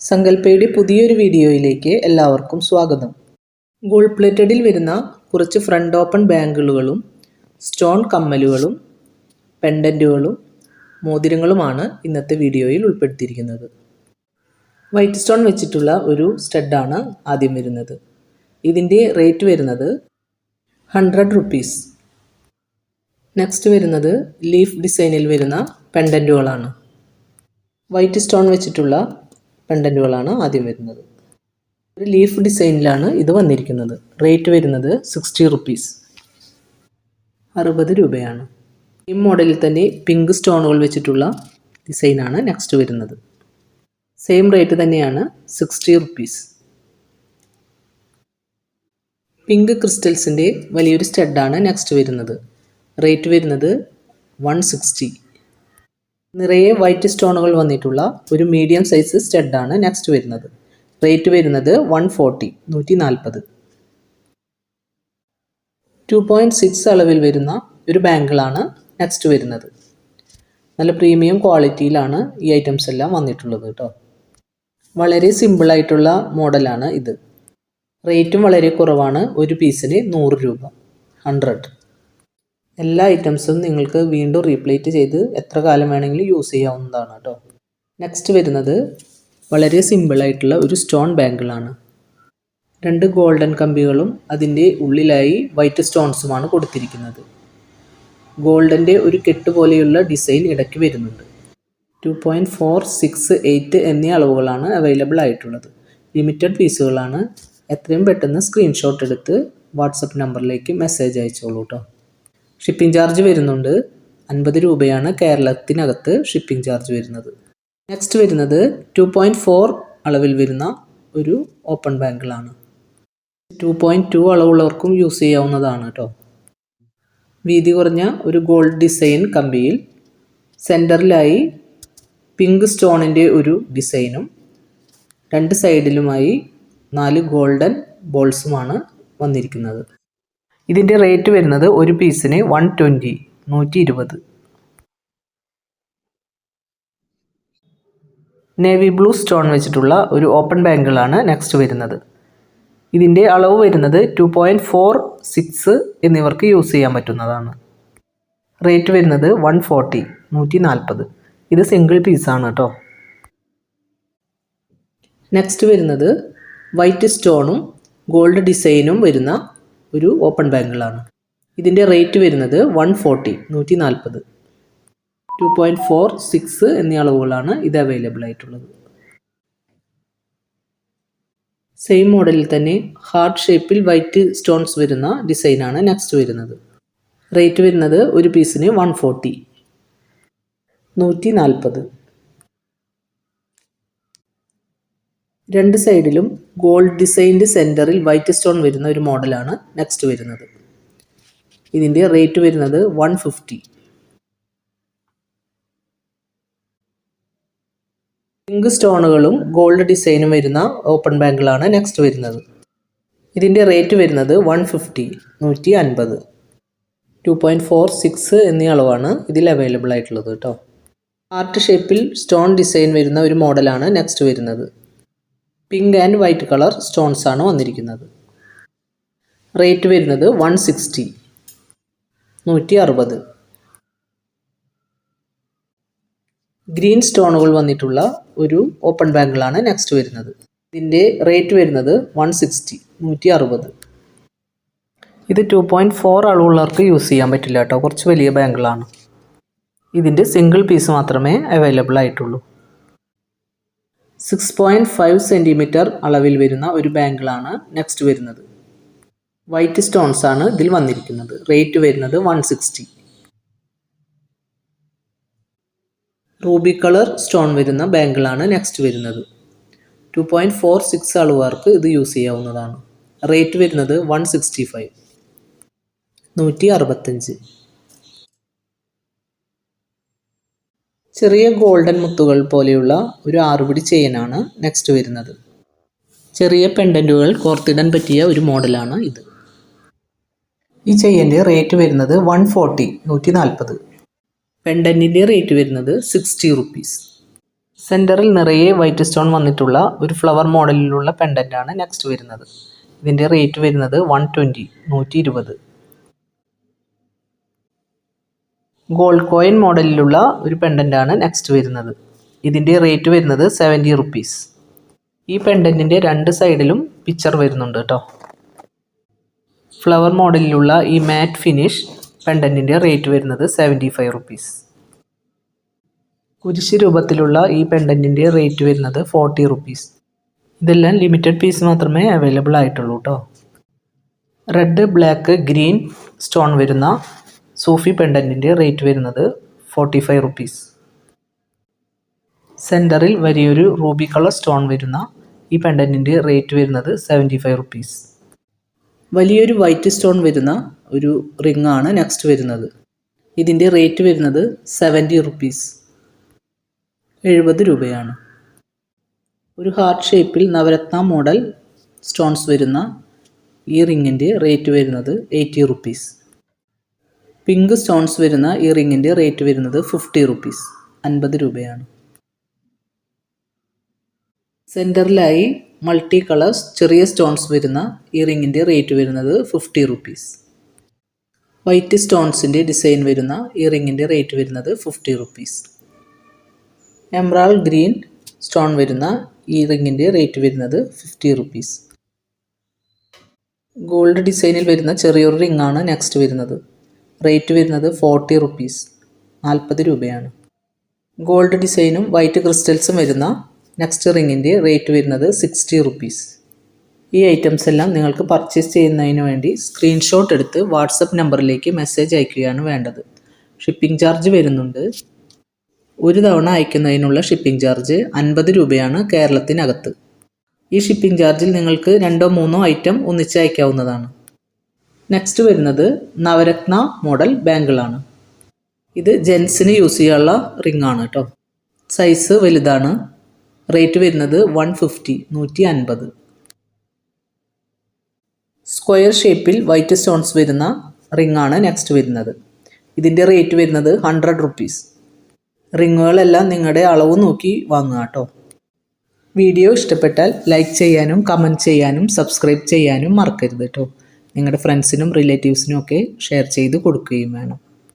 സങ്കല്പയുടെ പുതിയൊരു വീഡിയോയിലേക്ക് എല്ലാവർക്കും സ്വാഗതം. ഗോൾഡ് പ്ലേറ്റഡിൽ വരുന്ന കുറച്ച് ഫ്രണ്ട് ഓപ്പൺ ബാങ്കിളുകളും സ്റ്റോൺ കമ്മലുകളും പെൻഡന്റുകളും മോതിരങ്ങളുമാണ് ഇന്നത്തെ വീഡിയോയിൽ ഉൾപ്പെടുത്തിയിരിക്കുന്നത്. വൈറ്റ് സ്റ്റോൺ വെച്ചിട്ടുള്ള ഒരു സ്റ്റഡാണ് ആദ്യം വരുന്നത്. ഇതിന്റെ റേറ്റ് വരുന്നത് ഹൺഡ്രഡ് റുപ്പീസ് നെക്സ്റ്റ് വരുന്നത് ലീഫ് ഡിസൈനിൽ വരുന്ന പെൻഡന്റുകളാണ് വൈറ്റ് സ്റ്റോൺ വെച്ചിട്ടുള്ള പെൻഡന്റുകളാണ് ആദ്യം വരുന്നത്. ഒരു ലീഫ് ഡിസൈനിലാണ് ഇത് വന്നിരിക്കുന്നത്. റേറ്റ് വരുന്നത് സിക്സ്റ്റി റുപ്പീസ് അറുപത് രൂപയാണ്. ഈ മോഡലിൽ തന്നെ പിങ്ക് സ്റ്റോണുകൾ വെച്ചിട്ടുള്ള ഡിസൈനാണ് നെക്സ്റ്റ് വരുന്നത്. സെയിം റേറ്റ് തന്നെയാണ് സിക്സ്റ്റി റുപ്പീസ് പിങ്ക് ക്രിസ്റ്റൽസിന്റെ വലിയൊരു സ്റ്റഡാണ് നെക്സ്റ്റ് വരുന്നത്. റേറ്റ് വരുന്നത് വൺ സിക്സ്റ്റി നിറയെ വൈറ്റ് സ്റ്റോണുകൾ വന്നിട്ടുള്ള ഒരു മീഡിയം സൈസ് സ്റ്റഡാണ് നെക്സ്റ്റ് വരുന്നത്. റേറ്റ് വരുന്നത് വൺ ഫോർട്ടി നൂറ്റി നാൽപ്പത് ടു പോയിന്റ് സിക്സ് അളവിൽ വരുന്ന ഒരു ബാങ്കിളാണ് നെക്സ്റ്റ് വരുന്നത്. നല്ല പ്രീമിയം ക്വാളിറ്റിയിലാണ് ഈ ഐറ്റംസ് എല്ലാം വന്നിട്ടുള്ളത് കേട്ടോ വളരെ സിമ്പിളായിട്ടുള്ള മോഡലാണ് ഇത്. റേറ്റും വളരെ കുറവാണ് ഒരു പീസിന് നൂറ് രൂപ ഹൺഡ്രഡ് എല്ലാ ഐറ്റംസും നിങ്ങൾക്ക് വീണ്ടും റീപ്ലേറ്റ് ചെയ്ത് എത്ര കാലം വേണമെങ്കിലും യൂസ് ചെയ്യാവുന്നതാണ് കേട്ടോ. നെക്സ്റ്റ് വരുന്നത് വളരെ സിമ്പിളായിട്ടുള്ള ഒരു സ്റ്റോൺ ബാങ്കിളാണ് രണ്ട് ഗോൾഡൻ കമ്പികളും അതിന്റെ ഉള്ളിലായി വൈറ്റ് സ്റ്റോൺസുമാണ് കൊടുത്തിരിക്കുന്നത്. ഗോൾഡന്റെ ഒരു കെട്ട് പോലെയുള്ള ഡിസൈൻ ഇടയ്ക്ക് വരുന്നുണ്ട്. Two point four six eight എന്നീ അളവുകളാണ് അവൈലബിൾ ആയിട്ടുള്ളത്. ലിമിറ്റഡ് പീസുകളാണ് എത്രയും പെട്ടെന്ന് സ്ക്രീൻഷോട്ട് എടുത്ത് വാട്സപ്പ് നമ്പറിലേക്ക് മെസ്സേജ് അയച്ചോളൂ കേട്ടോ. ഷിപ്പിംഗ് ചാർജ് വരുന്നുണ്ട്. അൻപത് രൂപയാണ് കേരളത്തിനകത്ത് ഷിപ്പിംഗ് ചാർജ് വരുന്നത്. നെക്സ്റ്റ് വരുന്നത് ടു പോയിന്റ് ഫോർ അളവിൽ വരുന്ന ഒരു ഓപ്പൺ ബാങ്കിലാണ് ടു പോയിന്റ് ടു അളവുള്ളവർക്കും യൂസ് ചെയ്യാവുന്നതാണ് കേട്ടോ വീതി കുറഞ്ഞ ഒരു ഗോൾഡ് ഡിസൈൻ കമ്പിയിൽ സെന്ററിലായി പിങ്ക് സ്റ്റോണിന്റെ ഒരു ഡിസൈനും രണ്ട് സൈഡിലുമായി നാല് ഗോൾഡൻ ബോൾസുമാണ് വന്നിരിക്കുന്നത്. ഇതിന്റെ റേറ്റ് വരുന്നത് ഒരു പീസിന് വൺ ട്വന്റി നൂറ്റി ഇരുപത് നേവി ബ്ലൂ സ്റ്റോൺ വെച്ചിട്ടുള്ള ഒരു ഓപ്പൺ ബാങ്കിളാണ് നെക്സ്റ്റ് വരുന്നത്. ഇതിന്റെ അളവ് വരുന്നത് ടു പോയിന്റ് ഫോർ സിക്സ് എന്നിവർക്ക് യൂസ് ചെയ്യാൻ പറ്റുന്നതാണ്. റേറ്റ് വരുന്നത് വൺ ഫോർട്ടി നൂറ്റി നാൽപ്പത് ഇത് സിംഗിൾ പീസാണ് കേട്ടോ നെക്സ്റ്റ് വരുന്നത് വൈറ്റ് സ്റ്റോണും ഗോൾഡ് ഡിസൈനും വരുന്ന ഒരു ഓപ്പൺ ബാങ്കിളാണ് ഇതിന്റെ റേറ്റ് വരുന്നത് വൺ ഫോർട്ടി നൂറ്റി നാൽപ്പത് ടു പോയിന്റ് ഫോർ സിക്സ് എന്നീ അളവുകളാണ് ഇത് അവൈലബിൾ ആയിട്ടുള്ളത്. സെയിം മോഡലിൽ തന്നെ ഹാർട്ട് ഷേപ്പിൽ വൈറ്റ് സ്റ്റോൺസ് വരുന്ന ഡിസൈനാണ് നെക്സ്റ്റ് വരുന്നത്. റേറ്റ് വരുന്നത് ഒരു പീസിന് വൺ ഫോർട്ടി നൂറ്റി നാൽപ്പത് രണ്ട് സൈഡിലും ഗോൾഡ് ഡിസൈൻഡ് സെന്ററിൽ വൈറ്റ് സ്റ്റോൺ വരുന്ന ഒരു മോഡലാണ് നെക്സ്റ്റ് വരുന്നത്. ഇതിന്റെ റേറ്റ് വരുന്നത് വൺ ഫിഫ്റ്റി. പിങ്ക് സ്റ്റോണുകളും ഗോൾഡ് ഡിസൈനും വരുന്ന ഓപ്പൺ ബാങ്കിളാണ് നെക്സ്റ്റ് വരുന്നത്. ഇതിന്റെ റേറ്റ് വരുന്നത് വൺ ഫിഫ്റ്റി നൂറ്റി അൻപത് ടു പോയിന്റ് ഫോർ സിക്സ് എന്നീ അളവാണ് ഇതിൽ അവൈലബിൾ ആയിട്ടുള്ളത് കേട്ടോ. ഹാർട്ട് ഷേപ്പിൽ സ്റ്റോൺ ഡിസൈൻ വരുന്ന ഒരു മോഡലാണ് നെക്സ്റ്റ് വരുന്നത്. Pink and white colour stones ആണ് വന്നിരിക്കുന്നത്. റേറ്റ് വരുന്നത് വൺ സിക്സ്റ്റി നൂറ്റി അറുപത് ഗ്രീൻ സ്റ്റോണുകൾ വന്നിട്ടുള്ള ഒരു ഓപ്പൺ ബാങ്കിളാണ് നെക്സ്റ്റ് വരുന്നത്. ഇതിന്റെ റേറ്റ് വരുന്നത് വൺ സിക്സ്റ്റി നൂറ്റി അറുപത് ഇത് ടു പോയിന്റ് ഫോർ അളവുള്ളവർക്ക് യൂസ് ചെയ്യാൻ പറ്റില്ല കേട്ടോ. കുറച്ച് വലിയ ബാങ്കിളാണ്. ഇതിന്റെ സിംഗിൾ പീസ് മാത്രമേ അവൈലബിൾ ആയിട്ടുള്ളൂ. സിക്സ് പോയിന്റ് ഫൈവ് സെന്റിമീറ്റർ അളവിൽ വരുന്ന ഒരു ബാങ്കിളാണ് നെക്സ്റ്റ് വരുന്നത്. വൈറ്റ് സ്റ്റോൺസ് ആണ് ഇതിൽ വന്നിരിക്കുന്നത്. റേറ്റ് വരുന്നത് one sixty ruby colour stone വരുന്ന ബാങ്കിളാണ് നെക്സ്റ്റ് വരുന്നത്. ടു പോയിന്റ് ഫോർ സിക്സ് അളവുകാർക്ക് ഇത് യൂസ് ചെയ്യാവുന്നതാണ്. റേറ്റ് വരുന്നത് വൺ സിക്സ്റ്റി ഫൈവ് നൂറ്റി അറുപത്തഞ്ച് ചെറിയ ഗോൾഡൻ മുത്തുകൾ പോലെയുള്ള ഒരു ആറുപിടി ചെയിനാണ് നെക്സ്റ്റ് വരുന്നത്. ചെറിയ പെൻഡന്റുകൾ കോർത്തിടാൻ പറ്റിയ ഒരു മോഡലാണ് ഇത്. ഈ ചെയിന്റെ റേറ്റ് വരുന്നത് വൺ ഫോർട്ടി നൂറ്റി നാൽപ്പത് പെൻഡന്റിന്റെ റേറ്റ് വരുന്നത് സിക്സ്റ്റി റുപ്പീസ്. സെന്ററിൽ നിറയെ വൈറ്റ് സ്റ്റോൺ വന്നിട്ടുള്ള ഒരു ഫ്ലവർ മോഡലിലുള്ള പെൻഡന്റാണ് നെക്സ്റ്റ് വരുന്നത്. ഇതിന്റെ റേറ്റ് വരുന്നത് വൺ ട്വന്റി നൂറ്റി ഇരുപത് ഗോൾഡ് കോയിൻ മോഡലിലുള്ള ഒരു പെൻഡന്റാണ് നെക്സ്റ്റ് വരുന്നത്. ഇതിന്റെ റേറ്റ് വരുന്നത് സെവന്റി റുപ്പീസ് ഈ പെൻഡന്റിന്റെ രണ്ട് സൈഡിലും പിക്ചർ വരുന്നുണ്ട് കേട്ടോ ഫ്ലവർ മോഡലിലുള്ള ഈ മാറ്റ് ഫിനിഷ് പെൻഡന്റിന്റെ റേറ്റ് വരുന്നത് സെവന്റി ഫൈവ് റുപ്പീസ് കുരിശ് രൂപത്തിലുള്ള ഈ പെൻഡന്റിന്റെ റേറ്റ് വരുന്നത് ഫോർട്ടി റുപ്പീസ് ഇതെല്ലാം ലിമിറ്റഡ് പീസ് മാത്രമേ അവൈലബിൾ ആയിട്ടുള്ളൂ കേട്ടോ റെഡ് ബ്ലാക്ക് ഗ്രീൻ സ്റ്റോൺ വരുന്ന സൂഫി പെൻഡന്റിന്റെ റേറ്റ് വരുന്നത് ഫോർട്ടി ഫൈവ് റുപ്പീസ് സെന്ററിൽ വലിയൊരു റൂബി കളർ സ്റ്റോൺ വരുന്ന ഈ പെൻഡന്റിന്റെ റേറ്റ് വരുന്നത് സെവന്റി ഫൈവ് റുപ്പീസ് വലിയൊരു വൈറ്റ് സ്റ്റോൺ വരുന്ന ഒരു റിംഗ് ആണ് നെക്സ്റ്റ് വരുന്നത്. ഇതിന്റെ റേറ്റ് വരുന്നത് സെവന്റി റുപ്പീസ് എഴുപത് രൂപയാണ്. ഒരു ഹാർട്ട് ഷേപ്പിൽ നവരത്ന മോഡൽ സ്റ്റോൺസ് വരുന്ന ഈ റിങ്ങിന്റെ റേറ്റ് വരുന്നത് എയ്റ്റി റുപ്പീസ് പിങ്ക് സ്റ്റോൺസ് വരുന്ന ഈ റേറ്റ് വരുന്നത് ഫിഫ്റ്റി റുപ്പീസ് അൻപത് രൂപയാണ്. സെന്ററിലായി മൾട്ടി കളേഴ്സ് ചെറിയ സ്റ്റോൺസ് വരുന്ന ഈ റേറ്റ് വരുന്നത് ഫിഫ്റ്റി റുപ്പീസ്. വൈറ്റ് സ്റ്റോൺസിന്റെ ഡിസൈൻ വരുന്ന ഈ റേറ്റ് വരുന്നത് fifty rupees. Emerald green stone വരുന്ന ഈ റേറ്റ് വരുന്നത് ഫിഫ്റ്റി റുപ്പീസ്. ഗോൾഡ് ഡിസൈനിൽ വരുന്ന ചെറിയൊരു റിങ്ങാണ് നെക്സ്റ്റ് വരുന്നത്. റേറ്റ് വരുന്നത് ഫോർട്ടി റുപ്പീസ് നാൽപ്പത് രൂപയാണ്. ഗോൾഡ് ഡിസൈനും വൈറ്റ് ക്രിസ്റ്റൽസും വരുന്ന നെക്സ്റ്റ് റിങ്ങിന്റെ റേറ്റ് വരുന്നത് സിക്സ്റ്റി റുപ്പീസ് ഈ ഐറ്റംസ് എല്ലാം നിങ്ങൾക്ക് പർച്ചേസ് ചെയ്യുന്നതിന് വേണ്ടി സ്ക്രീൻഷോട്ട് എടുത്ത് വാട്സപ്പ് നമ്പറിലേക്ക് മെസ്സേജ് അയക്കുകയാണ് വേണ്ടത്. ഷിപ്പിംഗ് ചാർജ് വരുന്നുണ്ട്. ഒരു തവണ അയക്കുന്നതിനുള്ള ഷിപ്പിംഗ് ചാർജ് അൻപത് രൂപയാണ് കേരളത്തിനകത്ത്. ഈ ഷിപ്പിംഗ് ചാർജിൽ നിങ്ങൾക്ക് രണ്ടോ മൂന്നോ ഐറ്റം ഒന്നിച്ച് അയക്കാവുന്നതാണ്. നെക്സ്റ്റ് വരുന്നത് നവരത്ന മോഡൽ ബാങ്കിളാണ് ഇത് ജെൻസിന് യൂസ് ചെയ്യാനുള്ള റിംഗ് ആണ് കേട്ടോ സൈസ് വലുതാണ്. റേറ്റ് വരുന്നത് വൺ ഫിഫ്റ്റി നൂറ്റി അൻപത് സ്ക്വയർ ഷേപ്പിൽ വൈറ്റ് സ്റ്റോൺസ് വരുന്ന റിംഗ് ആണ് നെക്സ്റ്റ് വരുന്നത്. ഇതിന്റെ റേറ്റ് വരുന്നത് ഹൺഡ്രഡ് റുപ്പീസ് റിങ്ങുകളെല്ലാം നിങ്ങളുടെ അളവ് നോക്കി വാങ്ങുക കേട്ടോ വീഡിയോ ഇഷ്ടപ്പെട്ടാൽ ലൈക്ക് ചെയ്യാനും കമന്റ് ചെയ്യാനും സബ്സ്ക്രൈബ് ചെയ്യാനും മറക്കരുത് കേട്ടോ നിങ്ങളുടെ ഫ്രണ്ട്സിനും റിലേറ്റീവ്സിനും ഒക്കെ ഷെയർ ചെയ്ത് കൊടുക്കുകയും വേണം.